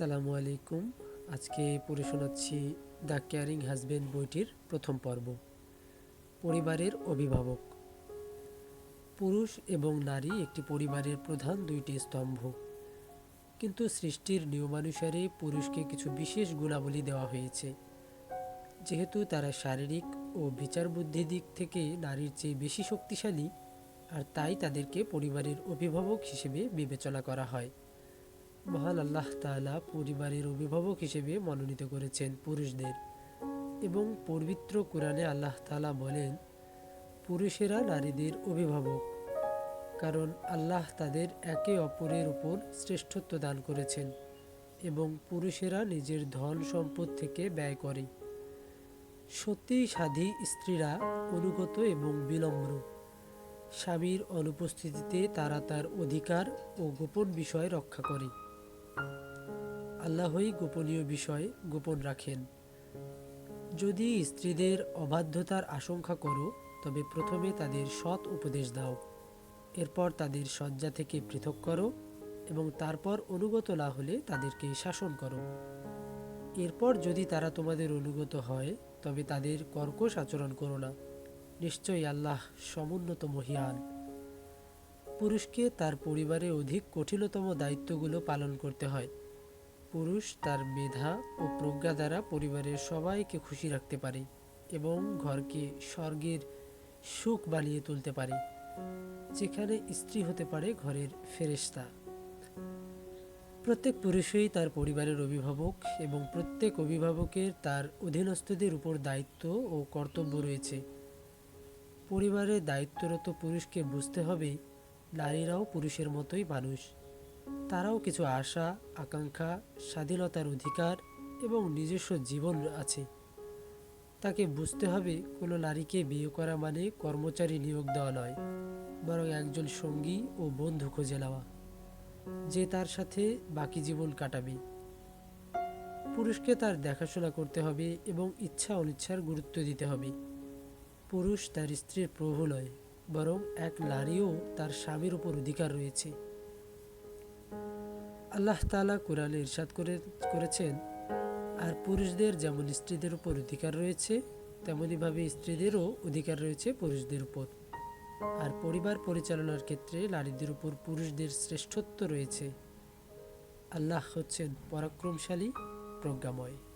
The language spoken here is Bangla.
আসসালামু আলাইকুম। আজকে পড়ে শোনাচ্ছি দ্য কেয়ারিং হাজবেন্ড বইটির প্রথম পর্ব। পরিবারের অভিভাবক। পুরুষ এবং নারী একটি পরিবারের প্রধান দুইটি স্তম্ভ। কিন্তু সৃষ্টির নিয়মানুসারে পুরুষকে কিছু বিশেষ গুণাবলী দেওয়া হয়েছে। যেহেতু তারা শারীরিক ও বিচার বুদ্ধি দিক থেকে নারীর চেয়ে বেশি শক্তিশালী, আর তাই তাদেরকে পরিবারের অভিভাবক হিসেবে বিবেচনা করা হয়। মহান আল্লাহ তাআলা পরিবারের অভিভাবক হিসেবে মনোনীত করেছেন পুরুষদের এবং পবিত্র কোরআনে আল্লাহ তালা বলেন, পুরুষেরা নারীদের অভিভাবক, কারণ আল্লাহ তাদের একে অপরের উপর শ্রেষ্ঠত্ব দান করেছেন এবং পুরুষেরা নিজের ধন সম্পদ থেকে ব্যয় করে। সত্যি সাধী স্ত্রীরা অনুগত এবং বিনম্র। স্বামীর অনুপস্থিতিতে তারা তার অধিকার ও গোপন বিষয় রক্ষা করে। আল্লাহই গোপনীয় বিষয় গোপন রাখেন। যদি স্ত্রীদের অবাধ্যতার আশঙ্কা করো, তবে প্রথমে তাদের সৎ উপদেশ দাও। এরপর তাদের শয্যা থেকে পৃথক করো এবং তারপর অনুগত না হলে তাদেরকে শাসন করো। এরপর যদি তারা তোমাদের অনুগত হয়, তবে তাদের কর্কশ আচরণ করো না। নিশ্চয়ই আল্লাহ সমুন্নত মহিয়ান। পুরুষকে তার পরিবারে অধিক কঠিনতম দায়িত্বগুলো পালন করতে হয়। পুরুষ তার মেধা ও প্রজ্ঞা দ্বারা পরিবারের সবাইকে খুশি রাখতে পারে এবং ঘরকে স্বর্গের সুখ বানিয়ে তুলতে পারে, যেখানে স্ত্রী হতে পারে ঘরের ফেরেশতা। প্রত্যেক পুরুষই তার পরিবারের অভিভাবক এবং প্রত্যেক অভিভাবকের তার অধীনস্থদের উপর দায়িত্ব ও কর্তব্য রয়েছে। পরিবারে দায়িত্বরত পুরুষকে বুঝতে হবে নারীরাও পুরুষের মতোই মানুষ। তারাও কিছু আশা, আকাঙ্ক্ষা, স্বাধীনতার অধিকার এবং নিজস্ব জীবন আছে। তাকে বুঝতে হবে কোনো নারীকে বিয়ে করা মানে কর্মচারী নিয়োগ দেওয়া নয়, বরং একজন সঙ্গী ও বন্ধু খুঁজে নেওয়া, যে তার সাথে বাকি জীবন কাটাবে। পুরুষকে তার দেখাশোনা করতে হবে এবং ইচ্ছা অনিচ্ছার গুরুত্ব দিতে হবে। পুরুষ তার স্ত্রীর প্রভু নয়। বরং এক নারীও তার স্বামীর উপর অধিকার রয়েছে। আল্লাহ তাআলা কোরআনে ইরশাদ করে, করেছেন, আর পুরুষদের যেমন স্ত্রীদের উপর অধিকার রয়েছে, তেমনইভাবে স্ত্রীদেরও অধিকার রয়েছে পুরুষদের উপর। আর পরিবার পরিচালনার ক্ষেত্রে নারীদের উপর পুরুষদের শ্রেষ্ঠত্ব রয়েছে। আল্লাহ হচ্ছেন পরাক্রমশালী, প্রজ্ঞাময়।